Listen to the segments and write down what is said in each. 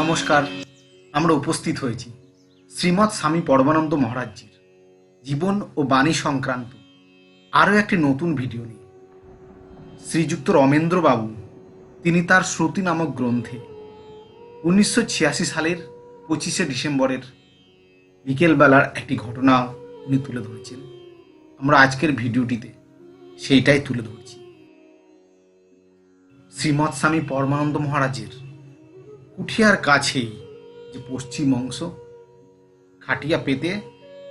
নমস্কার, আমরা উপস্থিত হয়েছি শ্রীমৎ স্বামী পরমানন্দ মহারাজজির জীবন ও বাণী সংক্রান্ত আরও একটি নতুন ভিডিও নিয়ে। শ্রীযুক্ত রমেন্দ্রবাবু, তিনি তার শ্রুতি নামক গ্রন্থে উনিশশো ছিয়াশি সালের পঁচিশে ডিসেম্বরের বিকেলবেলার একটি ঘটনা উনি তুলে ধরেছেন। আমরা আজকের ভিডিওটিতে সেইটাই তুলে ধরছি। শ্রীমৎ স্বামী পরমানন্দ মহারাজের কুঠিয়ার কাছেই যে পশ্চিম অংশ খাটিয়া পেতে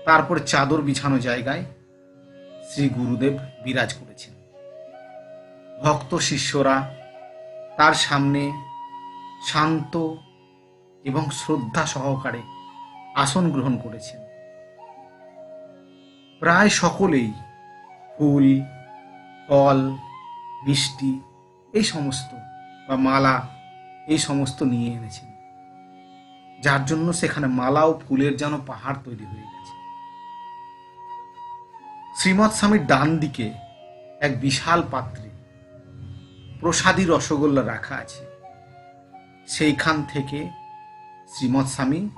তারপর চাদর বিছানো জায়গায় শ্রী গুরুদেব বিরাজ করেছেন। ভক্ত শিষ্যরা তার সামনে শান্ত এবং শ্রদ্ধা সহকারে আসন গ্রহণ করেছেন। প্রায় সকলেই ফুল, ফল, মিষ্টি এই সমস্ত বা মালা এই সমস্ত নিয়ে এনেছেন। যার জন্য সেখানে মালা ও ফুলের যেন পাহাড় তৈরি হয়ে গেছে। শ্রীমৎ স্বামীর ডান দিকে এক বিশাল পাত্রে প্রসাদী রসগোল্লা রাখা আছে। সেইখান থেকে শ্রীমৎ স্বামী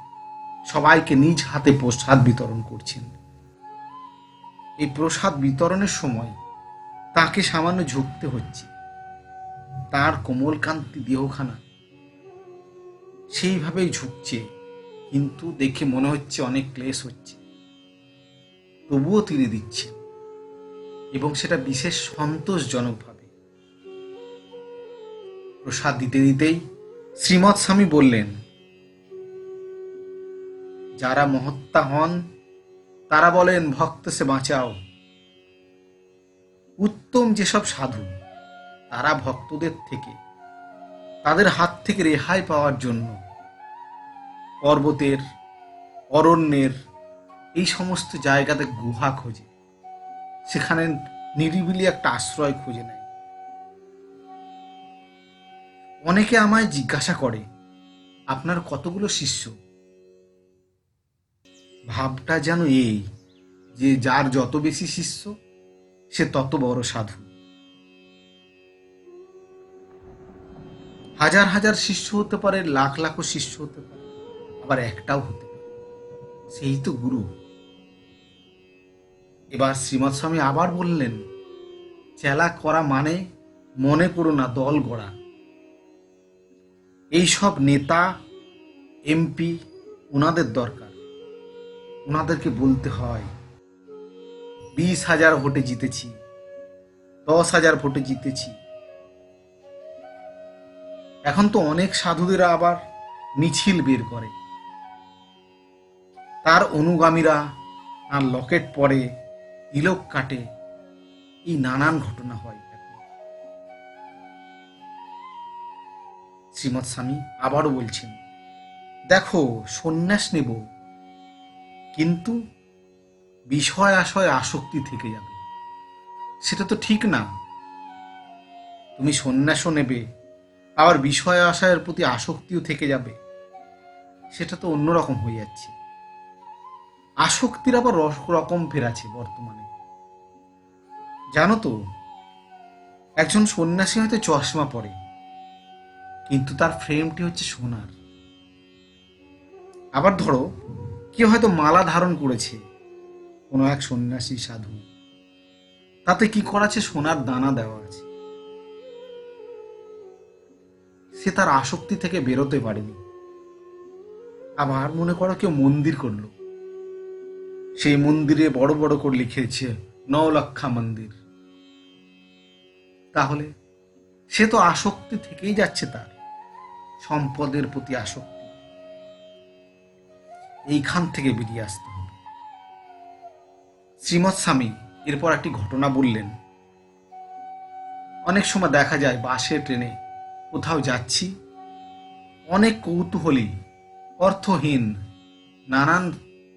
সবাইকে নিজ হাতে প্রসাদ বিতরণ করছেন। এই প্রসাদ বিতরণের সময় তাকে সামান্য ঝুঁকতে হচ্ছে। তার কোমলকান্তি দেহখানা সেইভাবেই ঝুঁকছে, কিন্তু দেখে মনে হচ্ছে অনেক ক্লেশ হচ্ছে। তবুও তিনি দিচ্ছেন, এবং সেটা বিশেষ সন্তোষজনকভাবে। প্রসাদ দিতে দিতেই শ্রীমৎ স্বামী বললেন, যারা মহত্তা হন, তারা বলেন, ভক্ত সে বাঁচাও। উত্তম যেসব সাধু, তারা ভক্তদের থেকে তাদের হাত থেকে রেহাই পাওয়ার জন্য পর্বতের, অরণ্যের, এই সমস্ত জায়গাতে গুহা খোঁজে। সেখানে নিরিবিলি একটা আশ্রয় খুঁজে নেয়। অনেকে আমায় জিজ্ঞাসা করে, আপনার কতগুলো শিষ্য? ভাবটা যেন এই যে, যার যত বেশি শিষ্য, সে তত বড় সাধু। হাজার হাজার শিষ্য হতে পারে, লাখ লাখও শিষ্য হতে পারে, আবার একটাও হতে পারে। সেই তো গুরু। এবার শ্রীমৎ স্বামী আবার বললেন, চেলা করা মানে মনে করো না দল গড়া। এইসব নেতা, এমপি ওনাদের দরকার। ওনাদেরকে বলতে হয়, বিশ হাজার ভোটে জিতেছি, দশ হাজার ভোটে জিতেছি এখন তো অনেক সাধুদেরা আবার মিছিল বের করে। তার অনুগামীরা তার লকেট পরে তিলক কাটে। এই নানান ঘটনা হয়। শ্রীমৎ স্বামী আবারও বলছেন, দেখো, সন্ন্যাস নেব, কিন্তু বিষয় আশয় আসক্তি থেকে যাবে। সেটা তো ঠিক না। তুমি সন্ন্যাসও নেবে আবার বিষয় আশয়ের প্রতি আসক্তিও থেকে যাবে। সেটা তো অন্যরকম হয়ে যাচ্ছে। আসক্তির আবার রকম ফের আছে বর্তমানে। জানো তো, একজন সন্ন্যাসী হয়তো চশমা পরে, কিন্তু তার ফ্রেমটি হচ্ছে সোনার। আবার ধরো, কেউ হয়তো মালা ধারণ করেছে কোনো এক সন্ন্যাসী সাধু। তাতে কি করা আছে সোনার দানা দেওয়া আছে। সে তার আসক্তি থেকে বেরোতে পারেনি। আবার মনে করো কেউ মন্দির করল। সেই মন্দিরে বড় বড় করে লিখেছে নৌলক্ষা মন্দির। তাহলে সে তো আসক্তি থেকেই যাচ্ছে তার, সম্পদের প্রতি আসক্তি। এইখান থেকে বেরিয়ে আসতে হবে। শ্রীমৎ স্বামী এরপর একটি ঘটনা বললেন। অনেক সময় দেখা যায় বাসে, ট্রেনে কোথাও যাচ্ছি। অনেক কৌতূহলী, অর্থহীন, নানান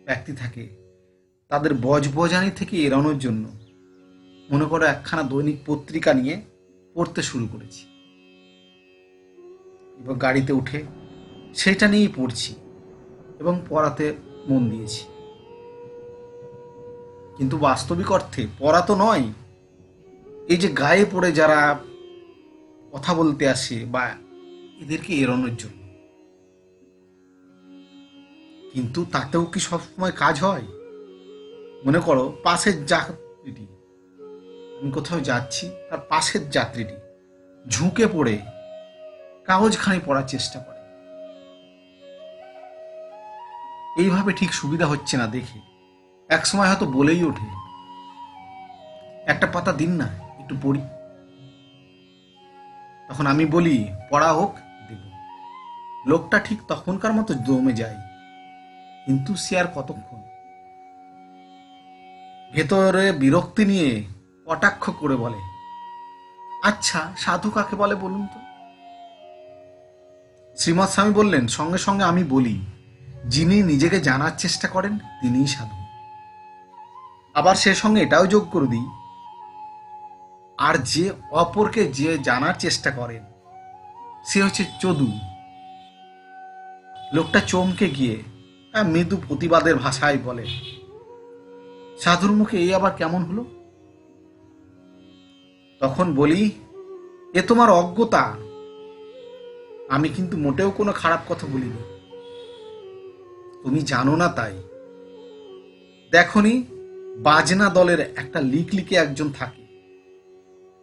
ব্যক্তি থাকে। তাদের বজবজানি থেকে এড়ানোর জন্য মনে করো একখানা দৈনিক পত্রিকা নিয়ে পড়তে শুরু করেছি। এবং গাড়িতে উঠে সেটা নিয়েই পড়ছি এবং পড়াতে মন দিয়েছি। কিন্তু বাস্তবিক অর্থে পড়া তো নয়, এই যে গায়ে পড়ে যারা কথা বলতে আসে বা এদেরকে এড়ানোর জন্য। কিন্তু তাতেও কি সবসময় কাজ হয়? মনে করো, পাশের যাত্রীটি, আমি কোথাও যাচ্ছি, তার পাশের যাত্রীটি ঝুঁকে পড়ে কাগজখানি পড়ার চেষ্টা করে। এইভাবে ঠিক সুবিধা হচ্ছে না দেখে। এক সময় হয়তো বলেই ওঠে, একটা পাতা দিন না, একটু পড়ি। তখন আমি বলি, পড়া হোক, দেব। লোকটা ঠিক তখনকার মতো দমে যায়, কিন্তু সে আর কতক্ষণ? ভেতরে বিরক্তি নিয়ে কটাক্ষ করে বলে আচ্ছা সাধু কাকে বলে বলুন তো? শ্রীমৎ স্বামী বললেন, সঙ্গে সঙ্গে আমি বলি, যিনি নিজেকে জানার চেষ্টা করেন, তিনিই সাধু। আবার সে সঙ্গে এটাও যোগ করে দিই আর যে অপরকে যে জানার চেষ্টা করেন সে হচ্ছে চদু। লোকটা চমকে গিয়ে আহ, মৃদু প্রতিবাদের ভাষায় বলে সাধুর মুখে এই আবার কেমন হলো? তখন বলি এ তোমার অজ্ঞতা। আমি কিন্তু মোটেও কোনো খারাপ কথা বলিনি। তুমি জানো না তাই। দেখনি বাজনা দলের একটা লিক লিকে একজন থাকে।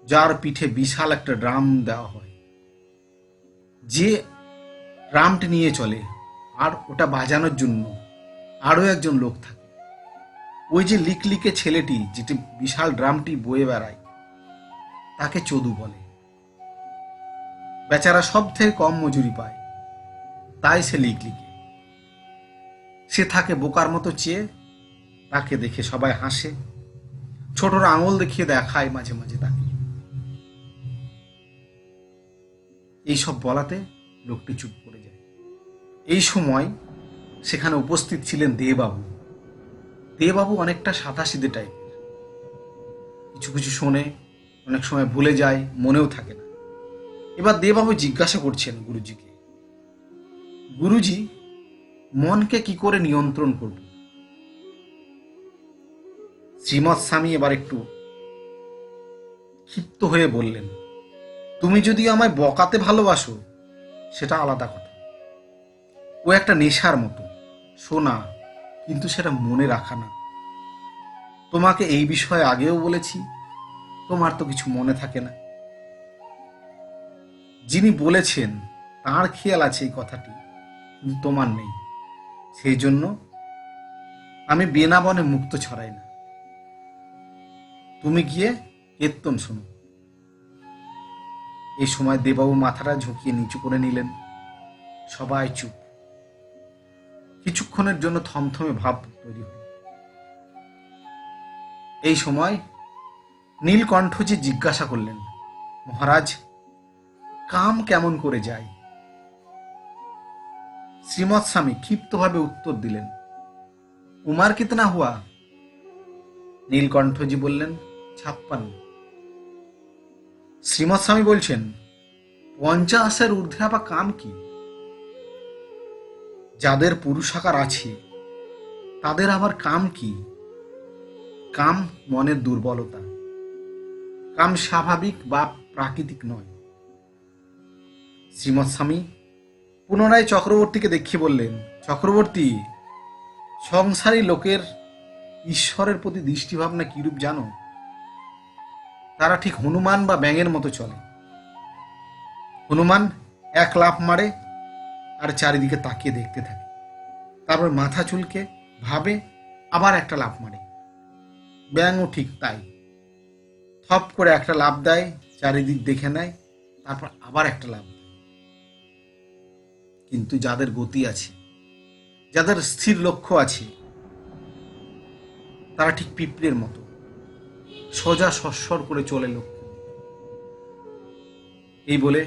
যার পিঠে বিশাল একটা ড্রাম দেওয়া হয়। যে ড্রামটি নিয়ে চলে, আর ওটা বাজানোর জন্য আরও একজন লোক থাকে। ওই যে লিকলিকে ছেলেটি, যেটি বিশাল ড্রামটি বয়ে বেড়ায়, তাকে চদু বলে। বেচারা সব থেকে কম মজুরি পায়, তাই সে লিকলিকে। সে থাকে বোকার মতো চেয়ে, তাকে দেখে সবাই হাসে। ছোটরা আঙুল দেখিয়ে দেখায় মাঝে মাঝে তাকে। এইসব বলাতে লোকটি চুপ করে যায়। এই সময় সেখানে উপস্থিত ছিলেন দেবাবু দেবাবু অনেকটা সাদাসিদে টাইপের কিছু কিছু শোনে অনেক সময় ভুলে যায়, মনেও থাকে না। এবার দেবাবু জিজ্ঞাসা করছেন গুরুজিকে, গুরুজি, মনকে কি করে নিয়ন্ত্রণ করব? শ্রীমৎ স্বামী এবার একটু ক্ষিপ্ত হয়ে বললেন তুমি যদি আমায় বকাতে ভালোবাসো, সেটা আলাদা কথা। ও একটা নেশার মতো শোনা কিন্তু সেটা মনে রাখা না। তোমাকে এই বিষয়ে আগেও বলেছি, তোমার তো কিছু মনে থাকে না। যিনি বলেছেন, তার খেয়াল আছে এই কথাটি, কিন্তু তোমার নেই। সেই জন্য আমি বেনাবনে মুক্ত ছড়াই না। তুমি গিয়ে কীর্তন শোনো। এই সময় দেবাবু মাথাটা ঝুঁকিয়ে নিচু করে নিলেন। সবাই চুপ। কিছুক্ষণের জন্য থমথমে ভাব তৈরি হল। এই সময় নীলকণ্ঠজি জিজ্ঞাসা করলেন, মহারাজ, কাম কেমন করে যায়? শ্রীমৎ স্বামী ক্ষিপ্তভাবে উত্তর দিলেন, উমার কিতনা হুয়া? নীলকণ্ঠজি বললেন, ছাপ্পান্ন। শ্রীমৎ স্বামী বলছেন, পঞ্চাশের ঊর্ধ্বে আবার কাম কি? যাদের পুরুষাকার আছে, তাদের আবার কাম কি? কাম মনের দুর্বলতা। কাম স্বাভাবিক বা প্রাকৃতিক নয়। শ্রীমৎ স্বামী পুনরায় চক্রবর্তীকে দেখিয়ে বললেন, চক্রবর্তী, সংসারী লোকের ঈশ্বরের প্রতি দৃষ্টিভাবনা কিরূপ জানো? তারা ঠিক হনুমান বা ব্যাঙের মতো চলে। হনুমান এক লাফ মারে আর চারিদিকে তাকিয়ে দেখতে থাকে। তারপর মাথা চুলকে ভাবে, আবার একটা লাফ মারে। ব্যাঙও ঠিক তাই। থপ করে একটা লাভ দেয়, চারিদিক দেখে নেয়, তারপর আবার একটা লাভ কিন্তু যাদের গতি আছে, যাদের স্থির লক্ষ্য আছে, তারা ঠিক পিঁপড়ের মতো। সোজা সস্বর করে চলে লক্ষ্যে এই বলে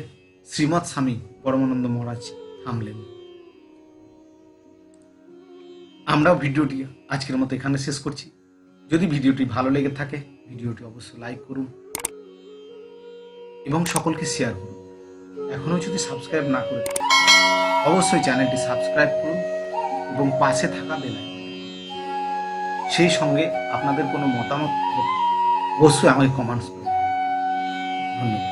শ্রীমৎ স্বামী পরমানন্দ মহারাজ থামলেন। আমরাও ভিডিওটি আজকের মতো এখানে শেষ করছি। যদি ভিডিওটি ভালো লেগে থাকে, ভিডিওটি অবশ্যই লাইক করুন এবং সকলকে শেয়ার করুন। এখনও যদি সাবস্ক্রাইব না করে অবশ্যই চ্যানেলটি সাবস্ক্রাইব করুন এবং পাশে থাকা আইকন। সেই সঙ্গে আপনাদের কোনো মতামত অবশ্যই আমাকে কমেন্টস করুন ধন্যবাদ।